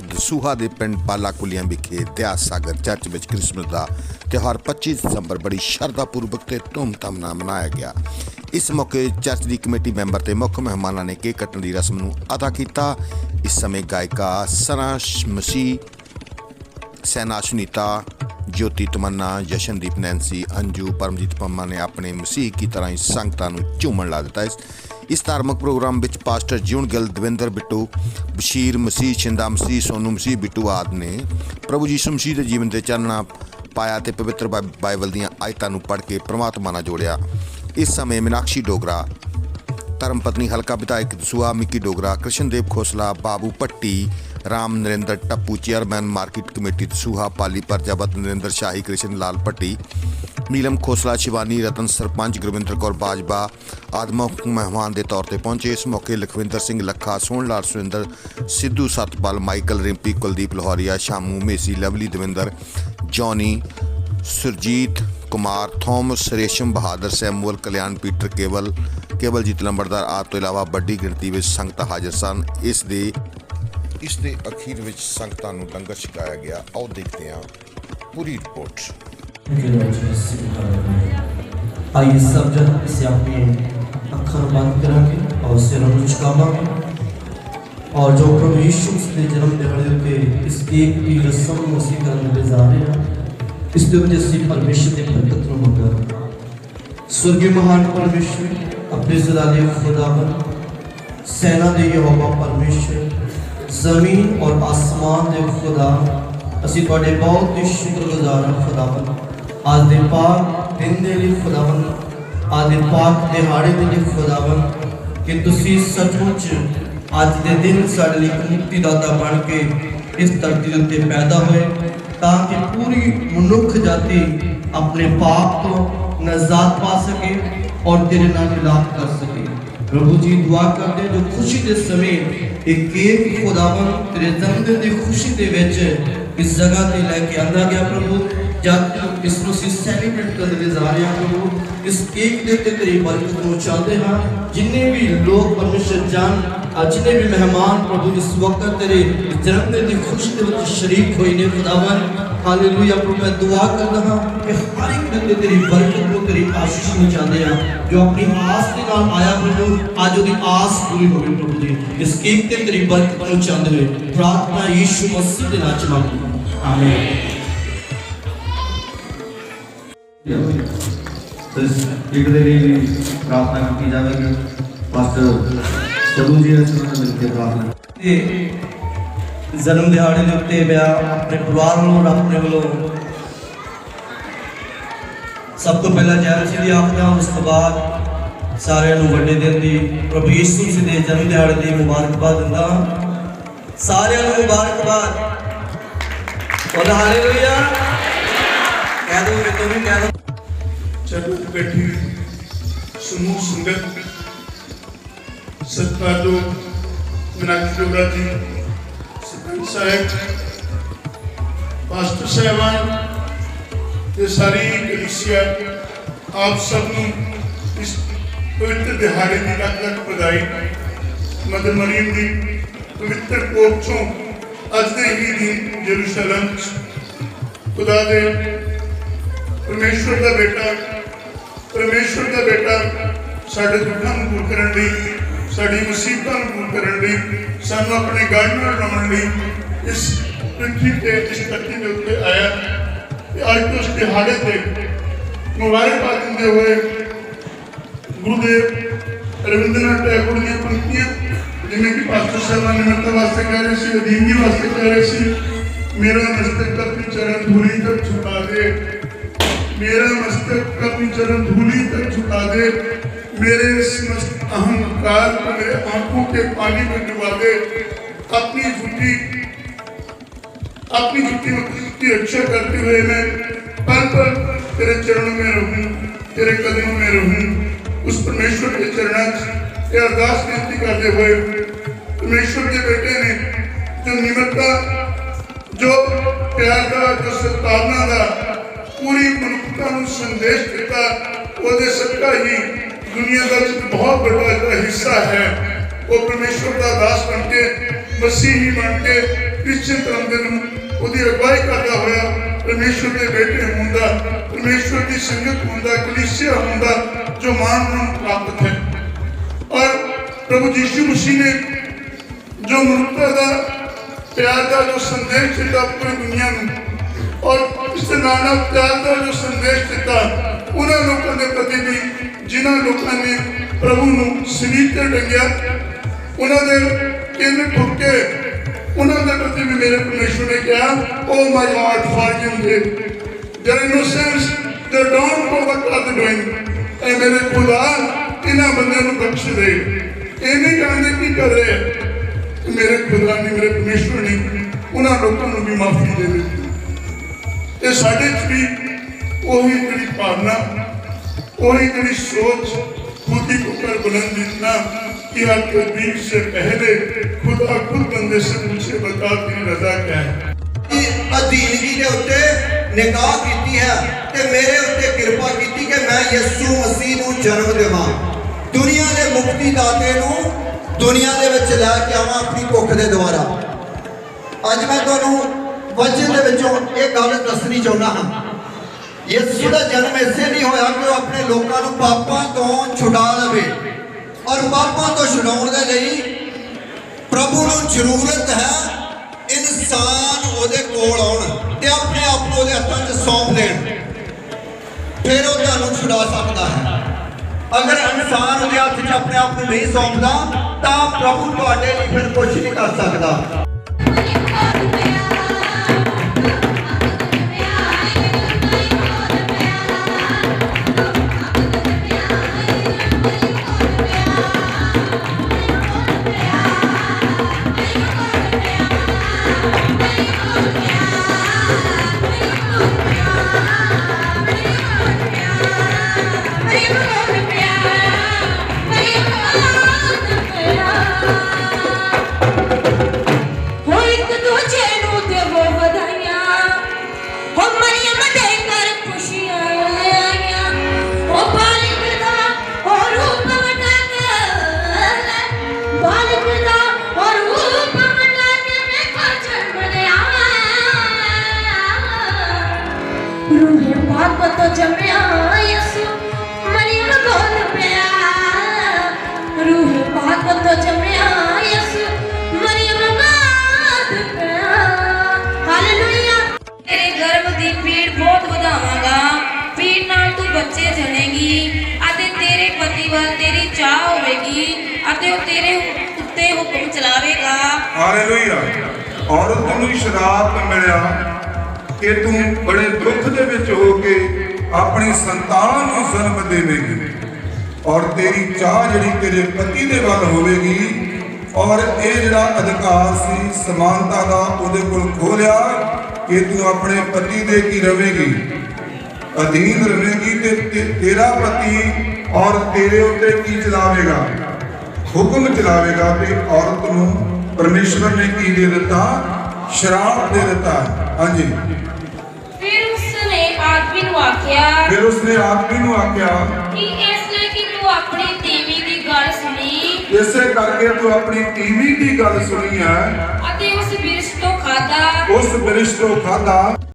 ਦਸੂਹਾ ਦੇ ਪਿੰਡ ਪਾਲਾ ਕੁਲੀਆਂ ਵਿਖੇ ਇਤਿਹਾਸ ਸਾਗਰ ਚਰਚ ਵਿੱਚ ਕ੍ਰਿਸਮਸ ਦਾ ਤਿਉਹਾਰ 25 ਦਸੰਬਰ ਬੜੀ ਸ਼ਰਧਾ ਪੂਰਵਕ ਤੇ ਧੂਮਧਾਮ ਨਾਲ ਮਨਾਇਆ ਗਿਆ। ਇਸ ਮੌਕੇ ਚਰਚ ਦੀ ਕਮੇਟੀ ਮੈਂਬਰ ਤੇ ਮੁੱਖ ਮਹਿਮਾਨਾਂ ਨੇ ਕੇਕ ਕੱਟਣ ਦੀ ਰਸਮ ਨੂੰ ਅਦਾ ਕੀਤਾ। ਇਸ ਸਮੇਂ ਗਾਇਕਾ ਸਨਾ ਮਸੀ ਸੈਨਾ ਸੁਨੀਤਾ, ਜੋਤੀ ਤਮੰਨਾ, ਜਸ਼ਨਦੀਪ ਨੈਂਸੀ, ਅੰਜੂ, ਪਰਮਜੀਤ ਪੰਮਾ ਨੇ ਆਪਣੇ ਮਸੀਹ ਕੀ ਤਰ੍ਹਾਂ ਹੀ ਸੰਗਤਾਂ ਨੂੰ ਝੂਮਣ ਲਾ ਦਿੱਤਾ। ਇਸ ਇਸ ਧਾਰਮਿਕ ਪ੍ਰੋਗਰਾਮ ਵਿੱਚ ਪਾਸਟਰ ਜੀਉਣ ਗਿੱਲ, ਦਵਿੰਦਰ ਬਿੱਟੂ, ਬਸ਼ੀਰ, ਮਸੀਹ ਛਿੰਦਾ ਮਸੀਹ, ਸੋਨੂ ਮਸੀਹ, ਬਿੱਟੂ ਆਦਿ ਨੇ ਪ੍ਰਭੂ ਯੀਸ਼ੂ ਮਸੀਹ ਦੇ ਜੀਵਨ ਦੇ ਚਾਨਣਾ ਪਾਇਆ ਤੇ ਪਵਿੱਤਰ ਬਾਈ- ਬਾਈਬਲ ਦੀਆਂ ਆਇਤਾਂ ਨੂੰ ਪੜ੍ਹ ਕੇ ਪ੍ਰਮਾਤਮਾ ਨਾਲ ਜੋੜਿਆ। ਇਸ ਸਮੇਂ ਮੀਨਾਕਸ਼ੀ ਡੋਗਰਾ, ਧਰਮ ਪਤਨੀ ਹਲਕਾ ਵਿਧਾਇਕ Dasuya Mickey Dogra Krishandev Khosla, Babu Patti Ram Narinder Tappu chairman market committee Dasuha Pali Prajapat Narinder Shahi Krishan Lal Patti Neelam Khosla Shivani Ratan sarpanch Gurwinder Kaur Bajwa ਆਦਮੁਖ ਮਹਿਮਾਨ ਦੇ ਤੌਰ ਤੇ ਪਹੁੰਚੇ ਇਸ ਮੌਕੇ Lakhwinder Singh Lakha Sohan Lal Surinder Sidhu Satpal Michael Rimpy Kuldeep Lahoria Shamu Massey Lovely Davinder Johnny Surjit Kumar Thomas Resham Bahadur Samuel Kalyan Peter Kewal Kewaljit Lambardar ਆਦਿ ਤੋਂ ਇਲਾਵਾ ਵੱਡੀ ਗਿਣਤੀ ਵਿੱਚ ਸੰਗਤ ਹਾਜ਼ਰ ਸਨ ਇਸ ਦੇ ਇਸ ਦੇ ਅਖੀਰ ਵਿੱਚ ਸੰਗਤਾਂ ਨੂੰ ਲੰਗਰ ਛਕਾਇਆ ਗਿਆ। ਆਓ ਦੇਖਦੇ ਹਾਂ ਪੂਰੀ ਰਿਪੋਰਟ। ਆਈਏ ਸਭ ਜਨ ਇਸ ਆਪਣੀਆਂ ਅੱਖਾਂ ਬੰਦ ਕਰਾਂਗੇ ਔਰ ਸਿਰਾਂ ਨੂੰ ਝੁਕਾਵਾਂਗੇ। ਔਰ ਜੋ ਪ੍ਰਭੂ ਯਿਸੂ ਦੇ ਜਨਮ ਦਿਹਾੜੇ ਉੱਤੇ ਇਸ ਕੇਕ ਦੀ ਰਸਮ ਨੂੰ ਅਸੀਂ ਕਰਨ ਦੇ ਜਾ ਰਹੇ ਹਾਂ, ਇਸ ਦੇ ਵਿੱਚ ਅਸੀਂ ਪਰਮੇਸ਼ਰ ਦੀ ਬਰਕਤ ਨੂੰ ਮੰਗਾਂਗੇ। ਸੁਰਗੀ ਮਹਾਨ ਪਰਮੇਸ਼ਰ, ਆਪਣੇ ਜ਼ਲਾਲੇ ਖੁਦਾਵੰ ਸੈਨਾ ਦੇ ਯਹੋਵਾ ਪਰਮੇਸ਼ਰ ਜ਼ਮੀਨ ਔਰ ਆਸਮਾਨ ਦੇ ਖੁਦਾ ਅਸੀਂ ਤੁਹਾਡੇ ਬਹੁਤ ਹੀ ਸ਼ੁਕਰਗੁਜ਼ਾਰ ਹਾਂ ਖੁਦਾਵੰ ਅੱਜ ਦੇ ਪਾਕ ਦਿਨ ਦੇ ਲਈ ਖੁਦਾਵੰ ਅੱਜ ਦੇ ਪਾਕ ਦਿਹਾੜੇ ਦੇ ਲਈ ਖੁਦਾਵੰ ਕਿ ਤੁਸੀਂ ਸੱਚਮੁੱਚ ਅੱਜ ਦੇ ਦਿਨ ਸਾਡੇ ਲਈ ਇੱਕ ਮੁਕਤੀਦਾਤਾ ਬਣ ਕੇ ਇਸ ਧਰਤੀ ਦੇ ਉੱਤੇ ਪੈਦਾ ਹੋਏ ਤਾਂ ਕਿ ਪੂਰੀ ਮਨੁੱਖ ਜਾਤੀ ਆਪਣੇ ਪਾਪ ਤੋਂ ਨਜ਼ਾਤ ਪਾ ਸਕੇ ਔਰ ਤੇਰੇ ਨਾਲ ਮਿਲਾਪ ਕਰ ਸਕੇ ਪ੍ਰਭੂ ਜੀ ਦੁਆ ਕਰਦੇ ਜੋ ਖੁਸ਼ੀ ਦੇ ਸਮੇਂ ਇੱਕ ਕੇਕ ਖੁਦਾਵੰ ਤੇਰੇ ਜਨਮ ਦੀ ਖੁਸ਼ੀ ਦੇ ਵਿੱਚ ਇਸ ਜਗ੍ਹਾ ਤੇ ਲੈ ਕੇ ਆਂਦਾ ਗਿਆ ਪ੍ਰਭੂ। ਜਦ ਇਸ ਨੂੰ ਅਸੀਂ ਸੈਲੀਬ੍ਰੇਟ ਕਰਨ ਜਾ ਰਹੇ ਹਾਂ ਇਸ ਕੇਕ ਦੇ ਉੱਤੇ ਤੇਰੀ ਬਰਕਤ ਨੂੰ ਚਾਹਦੇ ਹਾਂ। ਜਿੰਨੇ ਵੀ ਲੋਕ ਪਰਮੇਸ਼ਰ ਜਾਨ ਜਿੰਨੇ ਵੀ ਮਹਿਮਾਨ ਪ੍ਰਭੂ, ਇਸ ਵਕਤ ਤੇਰੇ ਜਨਮ ਦਿਨ ਦੀ ਖੁਸ਼ੀ ਦੇ ਵਿੱਚ ਸ਼ਰੀਕ ਹੋਏ ਨੇ ਖੁਦਾਵੰ ਹਾਲੇਲੂਇਆ ਪ੍ਰਭੂ, ਮੈਂ ਦੁਆ ਕਰਦਾ ਹਾਂ ਕਿ ਹਰ ਇੱਕ ਬੰਦੇ ਤੇਰੀ ਬਰਕਤ ਨੂੰ ਤੇਰੀ ਆਸ਼ੀਸ਼ ਨੂੰ ਚਾਹਦੇ ਹਾਂ। ਜੋ ਆਪਣੀ ਆਸ ਦੇ ਨਾਲ ਆਇਆ ਪ੍ਰਭੂ, ਅੱਜ ਉਹਦੀ ਆਸ ਪੂਰੀ ਹੋਵੇ ਪ੍ਰਭੂ ਜੀ। ਇਸ ਕੀਮਤ ਤੇ ਤੇਰੀ ਬਰਕਤ ਨੂੰ ਚਾਹਦੇ ਹੋਏ ਪ੍ਰਾਰਥਨਾ ਯੀਸ਼ੂ ਮਸੀਹ ਦੇ ਨਾਮ ਚ ਮੰਗਦੇ ਆਮੀਨ ਇਸ ਇੱਕ ਦੇ ਲਈ ਵੀ ਪ੍ਰਾਰਥਨਾ ਕੀਤੀ ਜਾਵੇਗੀ। ਪਾਸਟਰ ਸਭੂ ਜੀ ਇਸ ਨਾਲ ਮਿਲ ਕੇ ਪ੍ਰਾਰਥਨਾ ਤੇ ਜਨਮ ਦਿਹਾੜੇ ਦੇ ਉੱਤੇ ਮੈਂ ਆਪਣੇ ਪਰਿਵਾਰ ਨੂੰ ਔਰ ਆਪਣੇ ਵੱਲੋਂ। ਸਭ ਤੋਂ ਪਹਿਲਾਂ ਜੈ ਮਸੀਹ ਦੀ ਆਖਦਾ ਉਸ ਤੋਂ ਬਾਅਦ ਸਾਰਿਆਂ ਨੂੰ ਵੱਡੇ ਦਿਨ ਦੀ ਪ੍ਰਭੂ ਯਿਸੂ ਮਸੀਹ ਦੇ ਜਨਮ ਦਿਹਾੜੇ ਦੀ ਮੁਬਾਰਕਬਾਦ ਦਿੰਦਾ ਹਾਂ। ਸਾਰਿਆਂ ਨੂੰ ਮੁਬਾਰਕਬਾਦ। ਬੋਲ ਹਾਲੇਲੂਇਆ। ਕਹਿ ਦੋ ਮੈਂ ਤੁਹਾਨੂੰ ਕਹਿ ਦੋ। ਚਰਨ ਬੈਠੀ ਸਮੂਹ ਸੰਗਤ। ਸਤਿਕਾਰਯੋਗ ਮਨਾਕੀ ਜੋਗਾ ਜੀ ਸਰਪੰਚ ਸਾਹਿਬ, ਪਾਸਟਰ ਸਾਹਿਬਾਨ ਤੇ ਸਾਰੀ ਕਲੀਸਿਆ, ਆਪ ਸਭ ਨੂੰ ਇਸ ਪਵਿੱਤਰ ਦਿਹਾੜੇ ਦੀ ਲੱਖ ਲੱਖ ਵਧਾਈ। ਮਦਰ ਮਰੀਮ ਦੀ ਪਵਿੱਤਰ ਕੋਖ ਚੋਂ ਅੱਜ ਦੇ ਹੀ ਦਿਨ ਯਰੂਸ਼ਲਮ ਖੁਦਾ ਦੇ ਪਰਮੇਸ਼ਵਰ ਦਾ ਬੇਟਾ, ਪਰਮੇਸ਼ਵਰ ਦਾ ਬੇਟਾ ਸਾਡੇ ਦੁੱਖਾਂ ਨੂੰ ਦੂਰ ਕਰਨ ਲਈ, ਸਾਡੀ ਮੁਸੀਬਤਾਂ ਨੂੰ ਦੂਰ ਕਰਨ ਲਈ, ਸਾਨੂੰ ਆਪਣੇ ਗੜ ਨਾਲ ਲਾਉਣ ਲਈ ਇਸ ਪ੍ਰਿਥਵੀ ਤੇ, ਇਸ ਧਰਤੀ ਦੇ ਉੱਤੇ ਆਇਆ ਤੇ ਅੱਜ ਤੋਂ ਦਿਹਾੜੇ ਤੇ ਮੁਬਾਰਕਬਾਦ ਦਿੰਦੇ ਹੋਏ ਗੁਰੂਦੇਵ ਰਵਿੰਦਰਨਾਥ ਟੈਗੋਰ ਦੀਆਂ ਪੰਕਤੀਆਂ, ਜਿਵੇਂ ਕਿ ਪਾਸਟਰ ਸਾਹਿਬਾਨ ਨਿਮਰਤਾ ਵਾਸਤੇ ਕਹਿ ਰਹੇ ਸੀ, ਅਧੀਨ ਜੀ ਵਾਸਤੇ ਕਹਿ ਰਹੇ ਸੀ, ਮੇਰਾ ਮਸਤਕ ਆਪਣੀ ਚਰਨ ਧੂਲੀ ਤੱਕ ਝੁਕਾ ਦੇ। मेरा मस्तक कभी चरण धूली तक झुका दे। मेरे अहंकार को मेरे आँखों के पानी में डुबा दे। अपनी झूठी अपनी झूठी की रक्षा करते हुए मैं पल पल तेरे चरणों में रहूँ, तेरे कदमों में रहूँ। उस परमेश्वर के चरणा से अरदास विनती करते हुए परमेश्वर के बेटे ने जो निमत्ता जो प्यार का, जो सद्भावना का ਪੂਰੀ ਮਨੁੱਖਤਾ ਨੂੰ ਸੰਦੇਸ਼ ਦਿੱਤਾ, ਉਹਦੇ ਸਦਕਾ ਹੀ ਦੁਨੀਆ ਦਾ ਇੱਕ ਬਹੁਤ ਵੱਡਾ ਜਿਹੜਾ ਹਿੱਸਾ ਹੈ, ਉਹ ਪਰਮੇਸ਼ਵਰ ਦਾ ਦਾਸ ਬਣ ਕੇ, ਮਸੀਹੀ ਬਣ ਕੇ ਕ੍ਰਿਸਚੀਅਨ ਧਰਮ ਦੇ ਨੂੰ ਉਹਦੀ ਅਗਵਾਈ ਕਰਦਾ ਹੋਇਆ ਪਰਮੇਸ਼ਵਰ ਦੇ ਬੇਟੇ ਹੋਣ ਦਾ ਪਰਮੇਸ਼ਵਰ ਦੀ ਸੰਗਤ ਹੋਣ ਦਾ ਕਲੀਸਿਆ ਹੋਣ ਦਾ ਜੋ ਮਾਣ ਉਹਨਾਂ ਨੂੰ ਪ੍ਰਾਪਤ ਹੈ। ਔਰ ਪ੍ਰਭੂ ਯੀਸ਼ੂ ਮਸੀਹ ਨੇ ਜੋ ਮਨੁੱਖਤਾ ਦਾ, ਪਿਆਰ ਦਾ ਜੋ ਸੰਦੇਸ਼ ਦਿੱਤਾ ਪੂਰੀ ਦੁਨੀਆ ਨੂੰ, ਔਰ ਇਸ ਨਾਨਕ ਪਿਆਰ ਦਾ ਜੋ ਸੰਦੇਸ਼ ਦਿੱਤਾ, ਉਹਨਾਂ ਲੋਕਾਂ ਦੇ ਪ੍ਰਤੀ ਵੀ, ਜਿਨ੍ਹਾਂ ਲੋਕਾਂ ਨੇ ਪ੍ਰਭੂ ਨੂੰ ਸਲੀਬ ਤੇ ਟੰਗਿਆ ਉਹਨਾਂ ਦੇ ਕਹਿੰਦੇ ਠੁੱਕੇ, ਉਹਨਾਂ ਦੇ ਪ੍ਰਤੀ ਵੀ ਮੇਰੇ ਪਰਮੇਸ਼ਰ ਨੇ ਕਿਹਾ ਓ my heart for you they their innocence they don't for what are doing ਐ ਮੇਰੇ ਖੁਦਾ ਇਹਨਾਂ ਬੰਦਿਆਂ ਨੂੰ ਬਖਸ਼ ਦੇ। ਇਹ ਨਹੀਂ ਜਾਣਦੇ ਕੀ ਕਰ ਰਹੇ ਮੇਰੇ ਖੁਦਾ ਨੇ, ਮੇਰੇ ਪਰਮੇਸ਼ਰ ਨੇ ਉਹਨਾਂ ਲੋਕਾਂ ਨੂੰ ਵੀ ਮਾਫੀ ਦੇ ਦਿੱਤੀ। ਤੇ ਸਾਡੇ ਚ ਵੀ ਉਹੀ ਜਿਹੜੀ ਭਾਵਨਾ ਉਹੀ ਜਿਹੜੀ ਸੋਚ ਖੁਦੀ को ऊपर बुलंद इतना कि हर तदबीर से पहले खुदा खुद बंदे से मुझे बता तेरी रजा क्या है ਦੀ ਅਧੀਨਗੀ ਦੇ ਉੱਤੇ ਨਿਕਾਹ ਕੀਤੀ ਹੈ ਤੇ ਮੇਰੇ ਉੱਤੇ ਕਿਰਪਾ ਕੀਤੀ ਕਿ ਮੈਂ ਯਿਸੂ ਮਸੀਹ ਨੂੰ ਜਨਮ ਦੇਵਾਂ ਦੁਨੀਆ ਦੇ ਮੁਕਤੀ ਦਾਤੇ ਨੂੰ ਦੁਨੀਆ ਦੇ ਵਿੱਚ ਲੈ ਕੇ ਆਵਾਂ ਆਪਣੀ ਭੁੱਖ ਦੇ ਦੁਆਰਾ ਅੱਜ ਮੈਂ ਤੁਹਾਨੂੰ ਵਚਨ ਦੇ ਵਿੱਚੋਂ ਇਹ ਗੱਲ ਦੱਸਣੀ ਚਾਹੁੰਦਾ ਹਾਂ। ਯਿਸੂ ਦਾ ਜਨਮ ਇਸੇ ਲਈ ਹੋਇਆ ਕਿ ਉਹ ਆਪਣੇ ਲੋਕਾਂ ਨੂੰ ਪਾਪਾਂ ਤੋਂ ਛੁਡਾ ਲਵੇ ਔਰ ਪਾਪਾਂ ਤੋਂ ਛੁਡਾਉਣ ਦੇ ਲਈ ਪ੍ਰਭੂ ਨੂੰ ਜ਼ਰੂਰਤ ਹੈ ਇਨਸਾਨ ਉਹਦੇ ਕੋਲ ਆਉਣ ਤੇ ਆਪਣੇ ਆਪ ਨੂੰ ਉਹਦੇ ਹੱਥਾਂ 'ਚ ਸੌਂਪ ਦੇਣ। ਫਿਰ ਉਹ ਤੁਹਾਨੂੰ ਛੁਡਾ ਸਕਦਾ ਹੈ। ਅਗਰ ਇਨਸਾਨ ਉਹਦੇ ਹੱਥ 'ਚ ਆਪਣੇ ਆਪ ਨੂੰ ਨਹੀਂ ਸੌਂਪਦਾ, ਤਾਂ ਪ੍ਰਭੂ ਤੁਹਾਡੇ ਲਈ ਫਿਰ ਕੁਝ ਨਹੀਂ ਕਰ ਸਕਦਾ। ਉੱਤੇ ਹੁਕਮ ਚਲਾਵੇਗਾ। ਹਾਲੇਲੂਇਆ। ਔਰਤ ਨੂੰ ਸ਼ਰਾਪ ਮਿਲਿਆ ਕਿ ਤੂੰ ਬੜੇ ਦੁੱਖ ਦੇ ਵਿੱਚ ਹੋ ਕੇ ਆਪਣੀ ਸੰਤਾਨ ਨੂੰ ਜਨਮ ਦੇਵੇਂਗੀ। ਔਰ ਤੇਰੀ ਚਾਹ ਜਿਹੜੀ ਤੇਰੇ ਪਤੀ ਦੇ ਵੱਲ ਹੋਵੇਗੀ, ਔਰ ਇਹ ਜਿਹੜਾ ਅਧਿਕਾਰ ਸੀ ਸਮਾਨਤਾ ਦਾ ਉਹਦੇ ਕੋਲ ਖੋਲਿਆ ਕਿ ਤੂੰ ਆਪਣੇ ਪਤੀ ਦੇ ਕੀ ਰਵੇਂਗੀ ਅਧੀਨ ਰਵੇਂਗੀ ਤੇ- ਤੇਰਾ ਪਤੀ ਔਰ ਤੇਰੇ ਉੱਤੇ ਕੀ ਚਲਾਵੇਗਾ। ਹੁਕਮ ਚਲਾਵੇਗਾ ਤੇ ਔਰਤ ਨੂੰ ਪਰਮੇਸ਼ਵਰ ਨੇ ਕੀ ਦੇ ਦਿੱਤਾ? ਸ਼ਰਾਪ ਦੇ ਦਿੱਤਾ। ਹਾਂਜੀ। ਫਿਰ ਉਸਨੇ ਆਦਮੀ ਨੂੰ ਆਖਿਆ ਫਿਰ ਉਸਨੇ ਆਦਮੀ ਨੂੰ ਆਖਿਆ ਕਿ ਇਸ ਲਈ ਕਿ ਤੂੰ ਆਪਣੀ ਤੀਵੀ ਦੀ ਗੱਲ ਸੁਣੀ। ਇਸੇ ਕਰਕੇ ਤੂੰ ਆਪਣੀ ਟੀਵੀ ਦੀ ਗੱਲ ਸੁਣੀ ਹੈ। ਅਤੇ ਉਸ ਬਿਰਸ਼ ਤੋਂ ਖਾਦਾ ਉਸ ਬਰਿਸ਼ ਤੋਂ ਖਾਦਾ